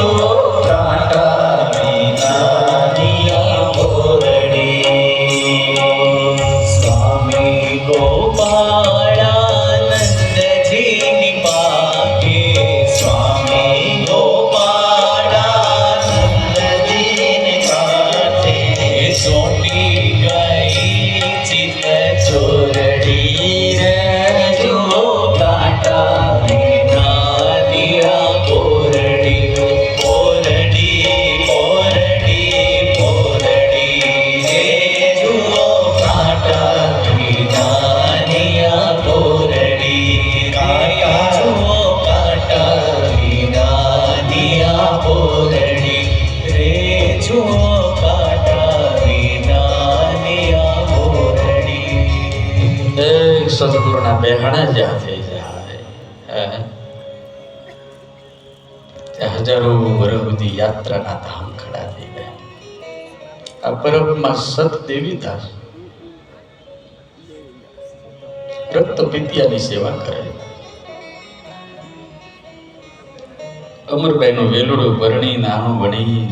Oh, સદગુરુના બેહણા જ્યાં થઈ જાય હજારો વર્ષ યાત્રાના ધામ ખડા થઈ ગયા. આ પરબમાં સત દેવીદાસ રક્ત પિત્યાની સેવા કરે. અમરબાઈનું વેલુડું વરણી નાનું વણી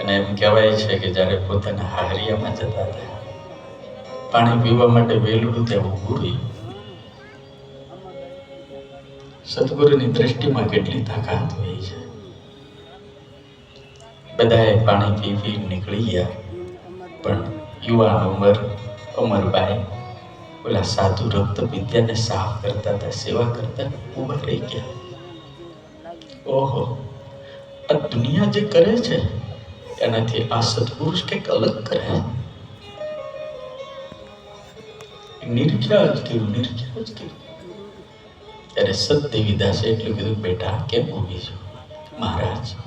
અને એમ કહેવાય છે કે જ્યારે પોતાના હાહરિયામાં જતા હતા પાણી પીવા માટે વેલુડું ત્યાં ઊભું રહ્યું સદગુરુની દ્રષ્ટિમાં કેટલી તાકાત હોય છે. બધાએ પાણી પી પી નીકળી ગયા. પણ યુવાન ઉંમર અમરભાઈ ઓલા સાધુ રક્ત વિદ્યાને સાફ કરતા હતા, સેવા કરતા ઊભા રહી ગયા. ઓહો, આ દુનિયા જે કરે છે, એનાથી આ સત્પુરુષ કંઈક અલગ કરે. નિર્ખ્યા જ કર્યું નિર્ખ્યા જ કર્યું ત્યારે સતદેવી દાસે એટલું કીધું, બેટા, કેમ ઊભી છો? મહારાજ